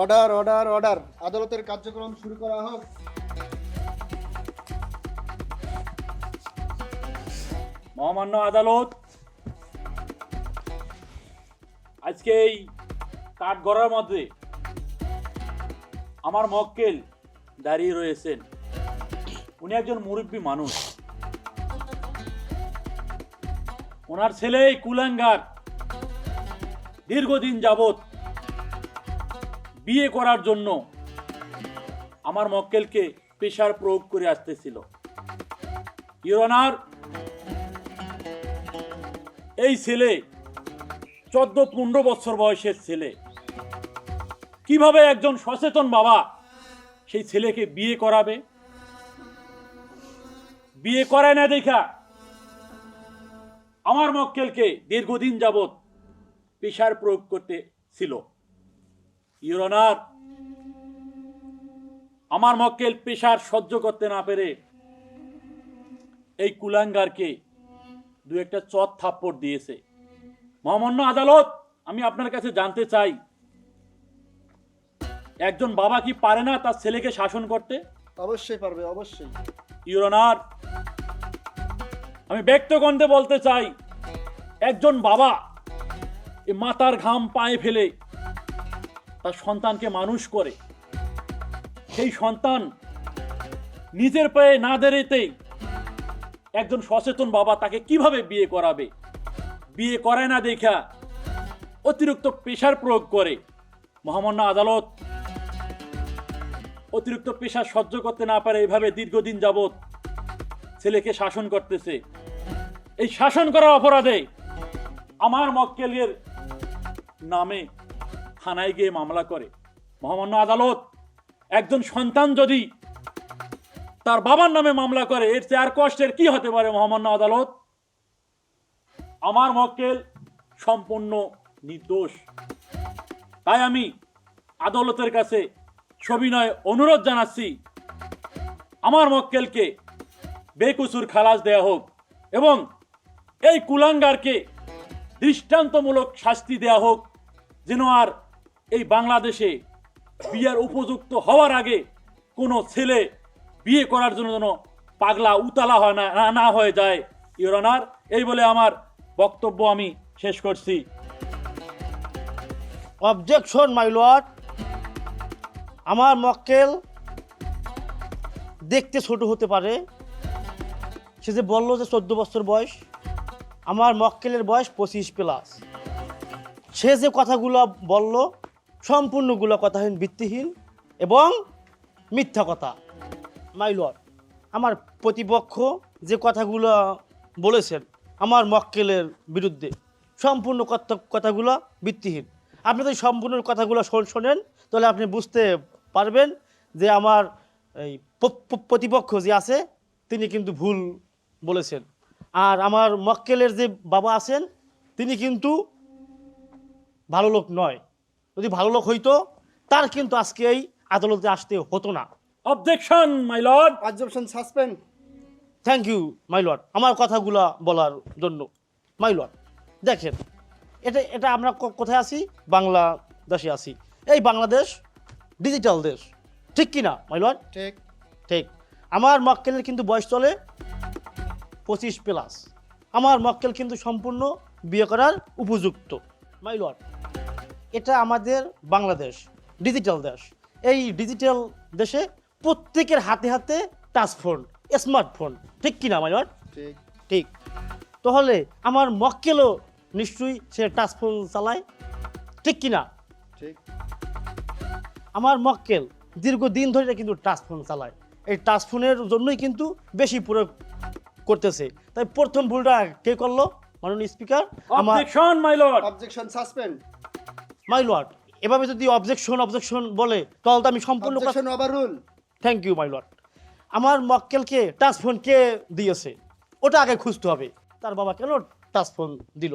Order order order আদালতের কার্যক্রম শুরু করা হোক। মহামান্য আদালত, আজকে এই কাঠগড়ার মধ্যে আমার মক্কেল দাঁড়িয়ে রয়েছেন। উনি একজন মুরব্বী মানুষ। ওনার ছেলে কুলাঙ্গার দীর্ঘদিন যাবত বিয়ে করার জন্য আমার মক্কেলকে পেশার প্রয়োগ করে আসতেছিল। ইউরনার এই ছেলে চোদ্দ পনেরো বছর বয়সের ছেলে। কীভাবে একজন সচেতন বাবা সেই ছেলেকে বিয়ে করাবে? বিয়ে করায় না দেখা আমার মক্কেলকে দীর্ঘদিন যাবৎ পেশার প্রয়োগ করতে ছিল ইউরনার আমার মক্কেল পেশার সহ্য করতে না পেরে এই কুলাঙ্গারকে দু একটা চট থাপ্পড় দিয়েছে। মহামান্য আদালত আমি আপনার কাছে জানতে চাই একজন বাবা কি পারে না তার ছেলেকে শাসন করতে? অবশ্যই পারবে অবশ্যই। ইউরনার আমি ব্যক্তগন্ধে বলতে চাই একজন বাবা এ মাতার ঘাম পায়ে ফেলে তার সন্তানকে মানুষ করে। সেই সন্তান নিজের পায়ে না দাঁড়িয়েতেই একজন সচেতন বাবা তাকে কীভাবে বিয়ে করাবে? বিয়ে করায় না দেখা অতিরিক্ত পেশার প্রয়োগ করে। মহামান্য আদালত অতিরিক্ত পেশা সহ্য করতে না পারে এভাবে দীর্ঘদিন যাবৎ ছেলেকে শাসন করতেছে। এই শাসন করার অপরাধে আমার মক্কেলের নামে থানায় গিয়ে মামলা করে। মহামান্য আদালত, একজন সন্তান যদি তার বাবার নামে মামলা করে, এর চেয়ে আর কষ্টের কি হতে পারে মহামান্য আদালত? আমার মক্কেল সম্পূর্ণ নির্দোষ। তাই আমি আদালতের কাছে সবিনয় অনুরোধ জানাচ্ছি, আমার মক্কেলকে বেকুসুর খালাস দেয়া হোক এবং এই কুলাঙ্গারকে দৃষ্টান্তমূলক শাস্তি দেয়া হোক, যেন আর এই বাংলাদেশে বিয়ার উপযুক্ত হওয়ার আগে কোনো ছেলে বিয়ে করার জন্য যেন পাগলা, উতালা হয় না, না- হয়ে যায় ইউরনার এই বলে আমার বক্তব্য আমি শেষ করছি। অবজেকশন মাই লর্ড আমার মক্কেল দেখতে ছোট হতে পারে। সে যে বলল যে চোদ্দ বছর বয়স, আমার মক্কেলের বয়স পঁচিশ প্লাস সে যে কথাগুলো বলল সম্পূর্ণগুলো কথাহীন, ভিত্তিহীন এবং মিথ্যা কথা। মাই লর্ড আমার প্রতিপক্ষ যে কথাগুলো বলেছেন আমার মক্কেলের বিরুদ্ধে, সম্পূর্ণ কথা- কথাগুলো ভিত্তিহীন। আপনি যদি সম্পূর্ণ কথাগুলো শোন- শোনেন, তাহলে আপনি বুঝতে পারবেন যে আমার এই প্রতিপক্ষ যে আছে, তিনি কিন্তু ভুল বলেছেন। আর আমার মক্কেলের যে বাবা আছেন, তিনি কিন্তু ভালো লোক নয়। যদি ভালো লোক হইতো তার কিন্তু আজকে এই আদালতে আসতে হতো না। Objection my lord objection suspend thank you my lord আমার কথাগুলা বলার জন্য মাই লর্ড দেখেন এটা এটা আমরা কোথায় আছি? বাংলাদেশে আছি। এই বাংলাদেশ ডিজিটাল দেশ। ঠিক কি না মাই লর্ড ঠিক। ঠিক। আমার মক্কেলের কিন্তু বয়স চলে পঁচিশ প্লাস। আমার মক্কেল কিন্তু সম্পূর্ণ বিয়ে করার উপযুক্ত মাই লর্ড এটা আমাদের বাংলাদেশ ডিজিটাল দেশ। এই ডিজিটাল দেশে প্রত্যেকের হাতে হাতে টাচফোন স্মার্টফোন ঠিক কি না মাই ঠিক। ঠিক। তাহলে আমার মক্কেলও নিশ্চয়ই সে টাচফোন চালায়। ঠিক কি না ঠিক। আমার মক্কেল দীর্ঘদিন ধরে কিন্তু টাচফোন চালায়। এই টাচফোনের জন্যই কিন্তু বেশি প্রয়োগ করতেছে। তাই প্রথম ভুলটা কে করল? মাননীয় স্পিকার আমার objection my lord objection suspend my lord এভাবে যদি অবজেকশন অবজেকশন বলে তাহলে তো আমি সম্পূর্ণ থ্যাংক ইউ মাই লর্ড আমার মক্কেলকে টাচ ফোন কে দিয়েছে? ওটা আগে খুঁজতে হবে। তার বাবা কেন টাচফোন দিল?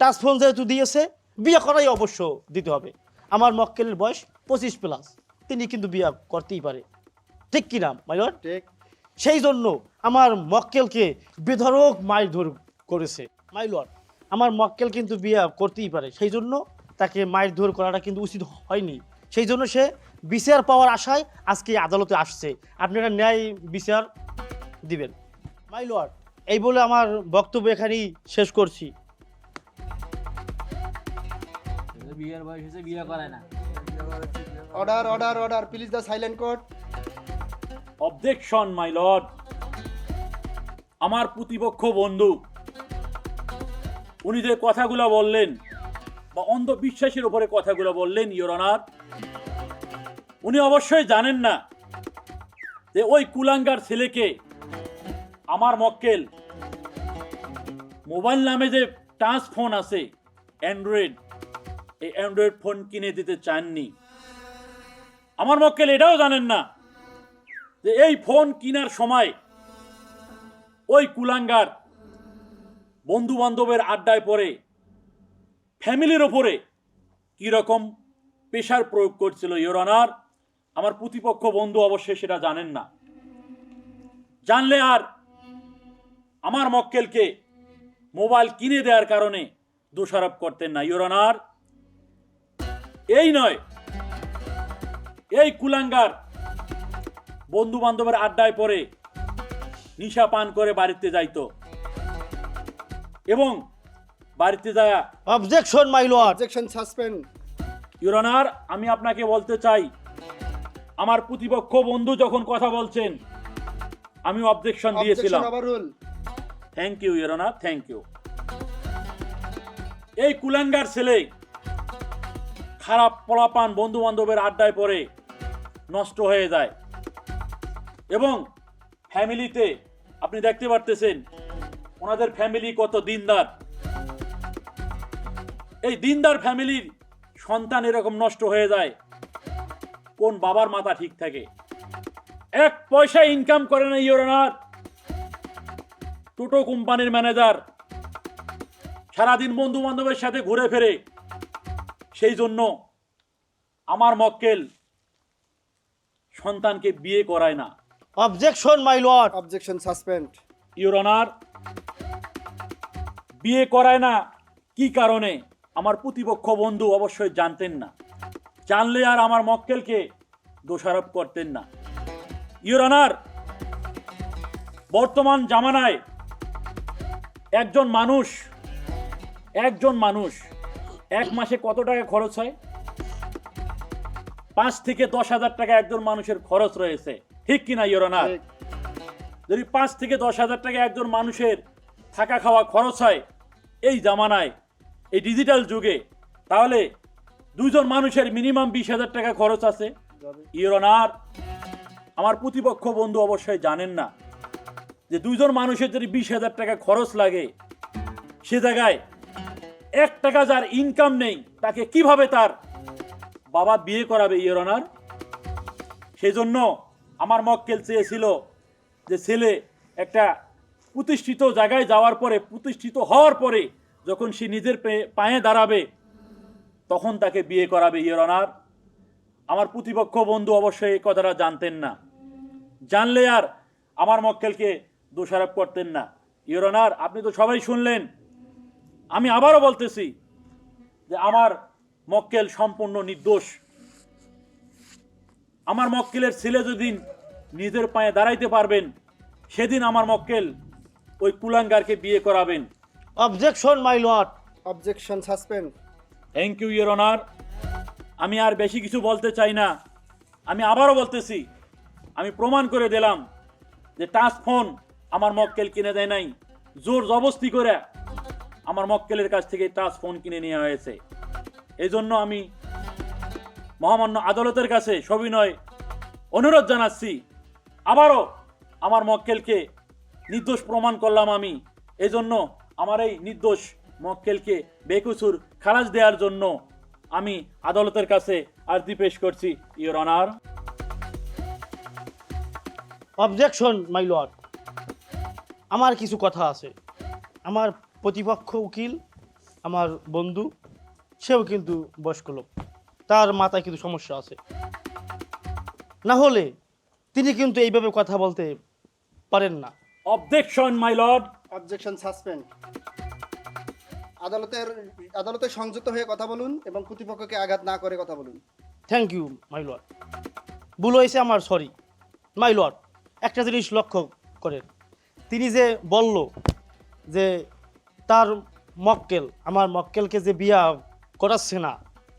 টাচ ফোন যেহেতু দিয়েছে বিয়ে করাই অবশ্য দিতে হবে। আমার মক্কেলের বয়স পঁচিশ প্লাস তিনি কিন্তু বিয়ে করতেই পারে। ঠিক কি না মাই লর্ড ঠিক। সেই জন্য আমার মক্কেলকে বেধরক মারধর করেছে। মাই লর্ড আমার মক্কেল কিন্তু বিয়ে করতেই পারে। সেই জন্য তাকে মায়ের মারধর করাটা কিন্তু উচিত হয়নি। সেই জন্য সে বিচার পাওয়ার আশায় আজকে আদালতে আসছে। আপনারা ন্যায় বিচার দিবেন। মাই লর্ড এই বলে আমার বক্তব্য এখানেই শেষ করছি। বিয়ের বয়স হয়েছে বিয়ে করে না। Order order order please the silent court objection my lord আমার প্রতিপক্ষ বন্ধু উনি যে কথাগুলো বললেন বা অন্ধবিশ্বাসের উপরে কথাগুলো বললেন ইয়োরনার উনি অবশ্যই জানেন না যে ওই কুলাঙ্গার ছেলেকে আমার মক্কেল, মোবাইল নামে যে টাচ ফোন আছে, অ্যান্ড্রয়েড, এই অ্যান্ড্রয়েড ফোন কিনে দিতে চাননি। আমার মক্কেল এটাও জানেন না যে এই ফোন কেনার সময় ওই কুলাঙ্গার বন্ধু বান্ধবের আড্ডায় পড়ে ফ্যামিলির ওপরে কীরকম পেশার প্রয়োগ করছিল ইয়োরানার আমার প্রতিপক্ষ বন্ধু অবশ্যই সেটা জানেন না। জানলে আর আমার মক্কেলকে মোবাইল কিনে দেওয়ার কারণে দোষারোপ করতেন না ইয়োরানার এই নয়, এই কুলাঙ্গার বন্ধু বান্ধবের আড্ডায় পরে নিশা পান করে বাড়িতে যাইত। এবং বাড়িতে যায়। Objection my lord objection suspend your honour আমি আপনাকে বলতে চাই আমার প্রতিপক্ষ বন্ধু যখন কথা বলছেন আমি অবজেকশন দিয়েছিলাম। Thank you your honour thank you এই কুলাঙ্গার ছেলে খারাপ পলাপান বন্ধু বান্ধবের আড্ডায় পড়ে নষ্ট হয়ে যায়। এবং ফ্যামিলিতে আপনি দেখতে পারতেছেন ওনাদের ফ্যামিলি কত দিনদার। এই দিনদার ফ্যামিলির সন্তান এরকম নষ্ট হয়ে যায় কোন বাবার মাথা ঠিক থাকে? এক পয়সা ইনকাম করে না ইয়োরনার টোটো কোম্পানির ম্যানেজার সারাদিন বন্ধু বান্ধবের সাথে ঘুরে ফেরে। সেই জন্য আমার মক্কেল সন্তানকে বিয়ে করায় না। Objection my lord objection suspend your honour বিয়ে করায় না কি কারণে? আমার প্রতিপক্ষ বন্ধু অবশ্যই জানতেন না। জানলে আর আমার মক্কেলকে দোষারোপ করতেন না। ইউর অনার বর্তমান জামানায় একজন মানুষ একজন মানুষ এক মাসে কত টাকা খরচ হয়? পাঁচ থেকে দশ হাজার টাকা একজন মানুষের খরচ রয়েছে। ঠিক কিনা ইউর অনার? যদি পাঁচ থেকে দশ হাজার টাকা একজন মানুষের থাকা খাওয়া খরচ হয় এই জামানায় এই ডিজিটাল যুগে, তাহলে দুইজন মানুষের মিনিমাম বিশ হাজার টাকা খরচ আছে। ইয়রনার আমার প্রতিপক্ষ বন্ধু অবশ্যই জানেন না যে দুইজন মানুষের যদি বিশ হাজার টাকা খরচ লাগে, সে জায়গায় এক টাকা যার ইনকাম নেই, তাকে কীভাবে তার বাবা বিয়ে করাবে ইয়রনার সেই জন্য আমার মক্কেল চেয়েছিল যে ছেলে একটা প্রতিষ্ঠিত জায়গায় যাওয়ার পরে, প্রতিষ্ঠিত হওয়ার পরে যখন সে নিজের পায়ে দাঁড়াবে, তখন তাকে বিয়ে করাবে ইয়ের অনার আমার প্রতিপক্ষ বন্ধু অবশ্যই এই কথাটা জানতেন না। জানলে আর আমার মক্কেলকে দোষারোপ করতেন না। ইয়ের অনার আপনি তো সবাই শুনলেন। আমি আবারও বলতেছি যে আমার মক্কেল সম্পূর্ণ নির্দোষ। আমার মক্কেলের ছেলে যেদিন নিজের পায়ে দাঁড়াইতে পারবেন, সেদিন আমার মক্কেল ওই কুলাঙ্গারকে বিয়ে করাবেন। Objection my lord objection suspend thank you your honour আমি আর বেশি কিছু বলতে চাই না। আমি আবারও বলতেছি আমি প্রমাণ করে দিলাম যে টাচ ফোন আমার মক্কেল কিনে দেয় নাই। জোর জবস্তি করে আমার মক্কেলের কাছ থেকে টাচ ফোন কিনে নেওয়া হয়েছে। এই জন্য আমি মহামান্য আদালতের কাছে সবিনয় অনুরোধ জানাচ্ছি আবারও আমার মক্কেলকে নির্দোষ প্রমাণ করলাম আমি। এজন্য আমার এই নির্দোষ মক্কেলকে বেকুসুর খালাস দেওয়ার জন্য আমি আদালতের কাছে আর্জি পেশ করছি your honour objection my lord আমার কিছু কথা আছে। আমার প্রতিপক্ষ উকিল আমার বন্ধু সেও কিন্তু বয়স্ক লোক। তার মাথায় কিন্তু সমস্যা আছে। না হলে তিনি কিন্তু এইভাবে কথা বলতে পারেন না। Objection my lord objection suspend আদালতের, আদালতে সংযুক্ত হয়ে কথা বলুন এবং প্রতিপক্ষকে আঘাত না করে কথা বলুন। থ্যাংক ইউ মাই লর্ড ভুল হয়েছে আমার সরি মাই লর্ড একটা জিনিস লক্ষ্য করেন। তিনি যে বলল যে তার মক্কেল, আমার মক্কেলকে যে বিয়া করাচ্ছে না,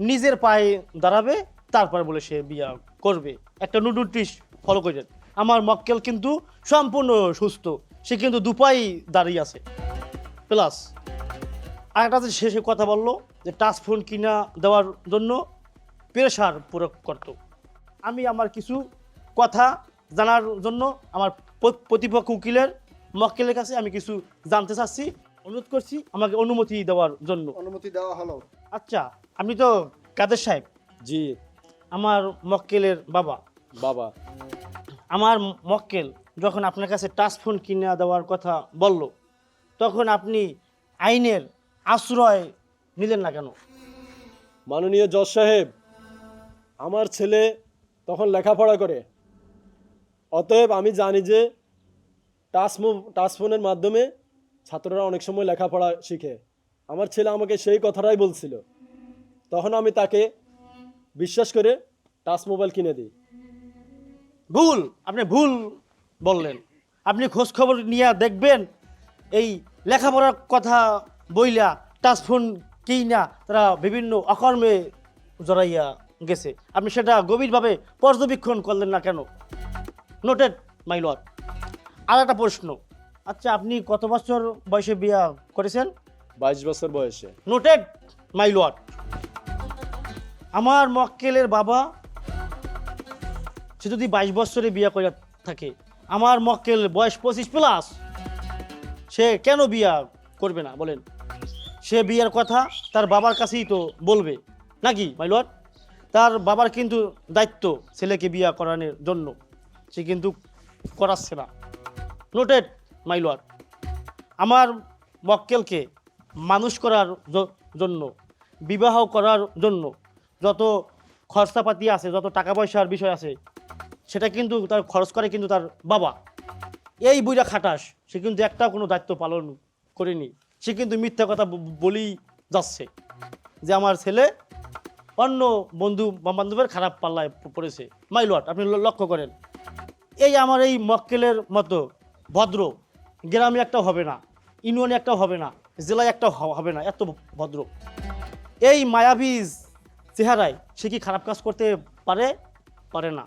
নিজের পায়ে দাঁড়াবে, তারপর বলে সে বিয়া করবে। একটা নোটিশ ফলো করেন। আমার মক্কেল কিন্তু সম্পূর্ণ সুস্থ। সে কিন্তু দুপাই দাঁড়িয়ে আছে। প্লাস আরেকটা যে শেষে কথা বলল যে টাচ ফোন কিনা দেওয়ার জন্য প্রেশার প্রয়োগ করত। আমি আমার কিছু কথা জানার জন্য আমার প্রতিপক্ষ উকিলের মক্কেলের কাছে আমি কিছু জানতে চাচ্ছি। অনুরোধ করছি আমাকে অনুমতি দেওয়ার জন্য। অনুমতি দেওয়া হলো। আচ্ছা আপনি তো কাদের সাহেব? জি। আমার মক্কেলের বাবা। বাবা। আমার মক্কেল যখন আপনার কাছে টাচ ফোন কিনে দেওয়ার কথা বলল তখন আপনি আইনের আশ্রয় নিলেন না কেন? মাননীয় জজ সাহেব আমার ছেলে তখন লেখাপড়া করে। অতএব আমি জানি যে টাচ টাচ ফোনের মাধ্যমে ছাত্ররা অনেক সময় লেখাপড়া শিখে। আমার ছেলে আমাকে সেই কথাটাই বলছিল। তখন আমি তাকে বিশ্বাস করে টাচ মোবাইল কিনে দিই। ভুল আপনি ভুল বললেন। আপনি খোঁজ খবর নিয়ে দেখবেন এই লেখাপড়ার কথা বইলা টাচ ফোন কিই না তারা বিভিন্ন অকর্মে জড়াইয়া গেছে। আপনি সেটা গভীরভাবে পর্যবেক্ষণ করলেন না কেন? নোটেড মাই আর একটা প্রশ্ন। আচ্ছা আপনি কত বছর বয়সে বিয়া করেছেন? বাইশ বছর বয়সে। নোটেড মাই আমার মক্কেলের বাবা সে যদি বাইশ বছরে বিয়া করে থাকে আমার মক্কেল বয়স পঁচিশ প্লাস সে কেন বিয়া করবে না, বলেন? সে বিয়ের কথা তার বাবার কাছেই তো বলবে, নাকি মাই লর্ড তার বাবার কিন্তু দায়িত্ব ছেলেকে বিয়া করানোর জন্য। সে কিন্তু করাচ্ছে না। নোটেড মাই লর্ড আমার মক্কেলকে মানুষ করার জন্য, বিবাহ করার জন্য যত খরচাপাতি আছে, যত টাকা পয়সার বিষয় আছে সেটা কিন্তু তার খরচ করে কিন্তু তার বাবা। এই বুইরা খাটাস, সে কিন্তু একটা কোনো দায়িত্ব পালন করেনি। সে কিন্তু মিথ্যা কথা বলেই যাচ্ছে যে আমার ছেলে অন্য বন্ধু বান্ধবের খারাপ পাল্লায় পড়েছে। মাই লট আপনি লক্ষ্য করেন। এই আমার এই মক্কেলের মতো ভদ্র, গ্রামে একটা হবে না, ইউনিয়নে একটা হবে না, জেলায় একটা হবে না, এত ভদ্র। এই মায়াবী চেহারায় সে কি খারাপ কাজ করতে পারে? পারে না।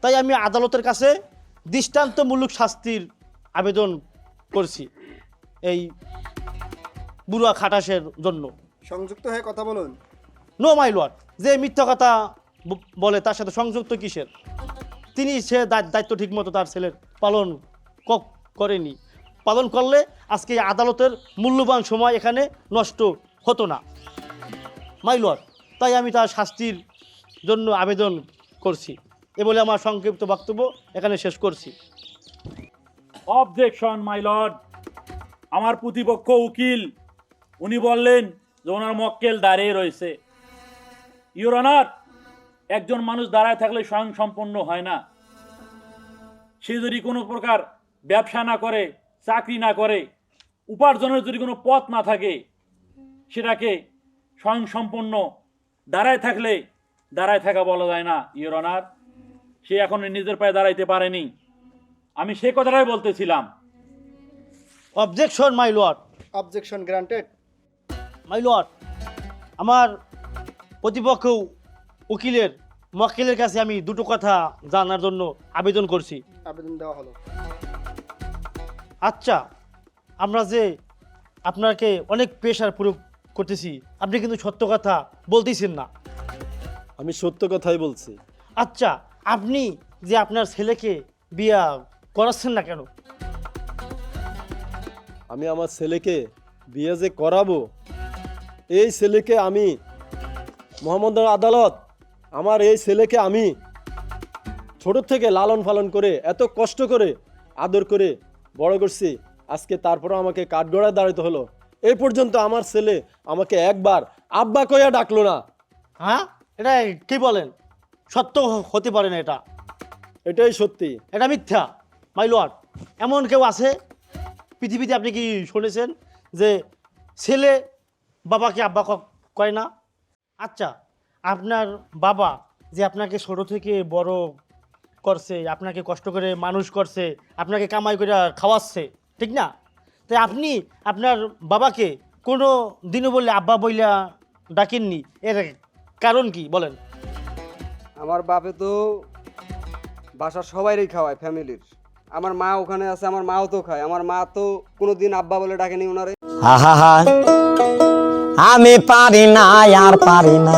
তাই আমি আদালতের কাছে দৃষ্টান্তমূলক শাস্তির আবেদন করছি এই বুড়া খাটাসের জন্য। সংযুক্ত হয়ে কথা বলুন। নো মাই লর্ড যে মিথ্যা কথা বলে তার সাথে সংযুক্ত কিসের? তিনি সে দায়- দায়িত্ব ঠিকমতো তার ছেলের পালন করেনি। পালন করলে আজকে আদালতের মূল্যবান সময় এখানে নষ্ট হতো না। মাই লর্ড তাই আমি তার শাস্তির জন্য আবেদন করছি। এ বলে আমার সংক্ষিপ্ত বক্তব্য এখানে শেষ করছি। অবজেকশন মাই লর্ড আমার প্রতিপক্ষ উকিল, উনি বললেন যে ওনার মক্কেল দাঁড়িয়ে রয়েছে। ইউর অনার একজন মানুষ দাঁড়ায় থাকলে স্বয়ং সম্পন্ন হয় না। সে যদি কোনো প্রকার ব্যবসা না করে, চাকরি না করে, উপার্জনের যদি কোনো পথ না থাকে, সেটাকে স্বয়ং সম্পন্ন দাঁড়ায় থাকলে দাঁড়ায় থাকা বলা যায় না ইউর অনার সে এখন নিজের পায়ে দাঁড়াইতে পারেনি। আমি সে কথাটাই বলতেছিলাম। Objection my lord objection granted my lord আমার প্রতিপক্ষ উকিলের মক্কেলের কাছে আমি দুটো কথা জানার জন্য আবেদন করছি। আবেদন দেওয়া হলো। আচ্ছা আমরা যে আপনাকে অনেক প্রেশার প্রয়োগ করতেছি আপনি কিন্তু সত্য কথা বলতেছেন না। আমি সত্য কথাই বলছি। আচ্ছা আপনি যে আপনার ছেলেকে বিয়া করাচ্ছেন না কেন? আমি আমার ছেলেকে বিয়ে যে করাবো এই ছেলেকে আমি মোহাম্মদ আদালত আমার এই ছেলেকে আমি ছোট থেকে লালন পালন করে এত কষ্ট করে আদর করে বড় করছি আজকে তারপরে আমাকে কাঠগড়ায় দাঁড়াতে হলো। এই পর্যন্ত আমার ছেলে আমাকে একবার আব্বা কইয়া ডাকলো না। হ্যাঁ? এটা কি বলেন? সত্য হতে পারে না এটা। এটাই সত্যি। এটা মিথ্যা। মাই লর্ড, এমন কেউ আছে? পৃথিবীতে আপনি কি শুনেছেন যে ছেলে বাবাকে আব্বা কয় না? আচ্ছা আপনার বাবা যে আপনাকে ছোটো থেকে বড় করছে, আপনাকে কষ্ট করে মানুষ করছে, আপনাকে কামাই করে খাওয়াচ্ছে, ঠিক না? তাই আপনি আপনার বাবাকে কোনো দিনও বললে আব্বা বইলা ডাকেননি। এর কারণ কি? বলেন। আমার বাপে তো বাসার সবাইরই খাওয়ায় ফ্যামিলির। আমার মা ওখানে আছে আমার মাও তো খায়। আমার মা তো কোনোদিন আব্বা বলে ডাকেনি ওনারে। আহা আমি পারি না আর পারি না।